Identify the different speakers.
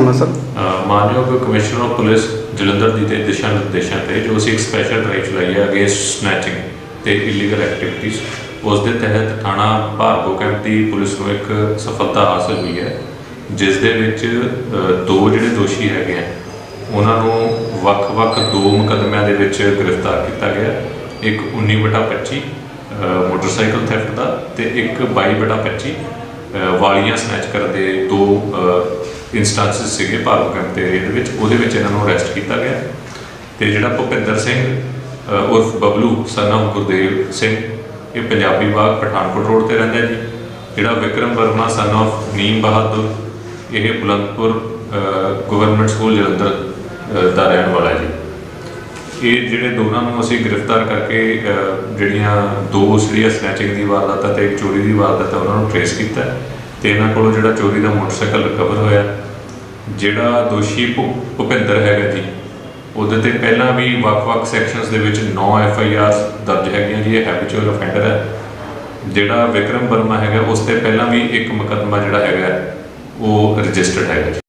Speaker 1: Sir.
Speaker 2: ਮਾਨਯੋਗ commissioner of police Jalandhar ਦੀ ਦੇ ਦਿਸ਼ਾ ਨਿਰਦੇਸ਼ਾਂ ਤੇ ਜੋ ਅਸੀਂ ਇੱਕ ਸਪੈਸ਼ਲ ਡਰਾਈਵ ਚਲਾਈ ਹੈ ਅਗੇਂਸਟ ਸਨੈਚਿੰਗ ਤੇ ਇਲੀਗਲ ਐਕਟੀਵਿਟੀਜ਼ ਉਸ ਦੇ ਤਹਿਤ ਥਾਣਾ ਭਾਰਗੋ ਕੈਂਪ ਦੀ ਪੁਲਿਸ ਨੂੰ ਇੱਕ ਸਫਲਤਾ ਹਾਸਲ ਹੋਈ ਹੈ ਜਿਸ ਦੇ ਵਿੱਚ ਦੋ ਜਿਹੜੇ ਦੋਸ਼ੀ ਹੈਗੇ ਆ ਉਹਨਾਂ ਨੂੰ ਵੱਖ-ਵੱਖ ਦੋ ਮੁਕੱਦਮਿਆਂ ਦੇ ਵਿੱਚ ਗ੍ਰਿਫਤਾਰ ਕੀਤਾ ਗਿਆ। ਇੱਕ 19/25 ਅ, ਮੋਟਰਸਾਈਕਲ ਥੈਫਟ ਦਾ ਤੇ ਇੱਕ 22/25 ਅ, ਵਾਲੀਆਂ ਸਨੈਚ ਕਰਨ ਦੇ ਦੋ ਇਨਸਟੈਂਸਸ ਸੀਗੇ ਭਾਰਤ ਕੈਂਪ ਦੇ ਏਰੀਆ ਦੇ ਵਿੱਚ, ਉਹਦੇ ਵਿੱਚ ਇਹਨਾਂ ਨੂੰ ਅਰੈਸਟ ਕੀਤਾ ਗਿਆ। ਤੇ ਜਿਹੜਾ ਭੁਪਿੰਦਰ ਸਿੰਘ ਉਰਫ ਬਬਲੂ ਸਨ of ਗੁਰਦੇਵ ਸਿੰਘ, ਇਹ ਪੰਜਾਬੀ ਬਾਗ ਪਠਾਨਕੋਟ ਰੋਡ ਤੇ ਰਹਿੰਦਾ ਜੀ। ਜਿਹੜਾ ਵਿਕਰਮ ਵਰਮਾ ਸਨ of ਨੀਮ ਬਹਾਦਰ, ਇਹ ਬੁਲੰਦਪੁਰ ਗਵਰਨਮੈਂਟ ਸਕੂਲ ਜਲੰਧਰ ਦਾ ਰਹਿਣ ਵਾਲਾ ਜੀ। ਇਹ ਜਿਹੜੇ ਦੋਨਾਂ ਨੂੰ ਅਸੀਂ ਗ੍ਰਿਫਤਾਰ ਕਰਕੇ ਜਿਹੜੀਆਂ ਦੋ ਜਿਹੜੀਆਂ ਸਨੈਚਿੰਗ ਦੀ ਵਾਰਦਾਤ ਹੈ ਤੇ ਇੱਕ ਚੋਰੀ ਦੀ ਵਾਰਦਾਤ ਹੈ, ਉਹਨਾਂ ਨੂੰ ਟ੍ਰੇਸ ਕੀਤਾ ਹੈ। ਤੇ ਇਹਨਾਂ ਕੋਲੋਂ ਜਿਹੜਾ ਚੋਰੀ ਦਾ ਮੋਟਰਸਾਈਕਲ ਰਿਕਵਰ ਹੋਇਆ, ਜਿਹੜਾ ਦੋਸ਼ੀ ਭੁ- ਭੁਪਿੰਦਰ ਹੈਗਾ ਜੀ, ਉਹਦੇ ਤੇ ਪਹਿਲਾਂ ਵੀ ਵੱਖ-ਵੱਖ ਸੈਕਸ਼ਨਸ ਦੇ ਵਿੱਚ 9 ਐਫ ਆਈ ਆਰ ਦਰਜ ਹੈਗੀਆਂ ਜੀ, ਇਹ ਹੈਬਿਚੁਅਲ ਅਫੈਂਡਰ ਹੈ। ਜਿਹੜਾ ਵਿਕਰਮ ਵਰਮਾ ਹੈਗਾ, ਉਸ ਤੇ ਪਹਿਲਾਂ ਵੀ ਇੱਕ ਮੁਕੱਦਮਾ ਜਿਹੜਾ ਹੈਗਾ, ਉਹ ਰਜਿਸਟਰਡ ਹੈਗਾ ਜੀ।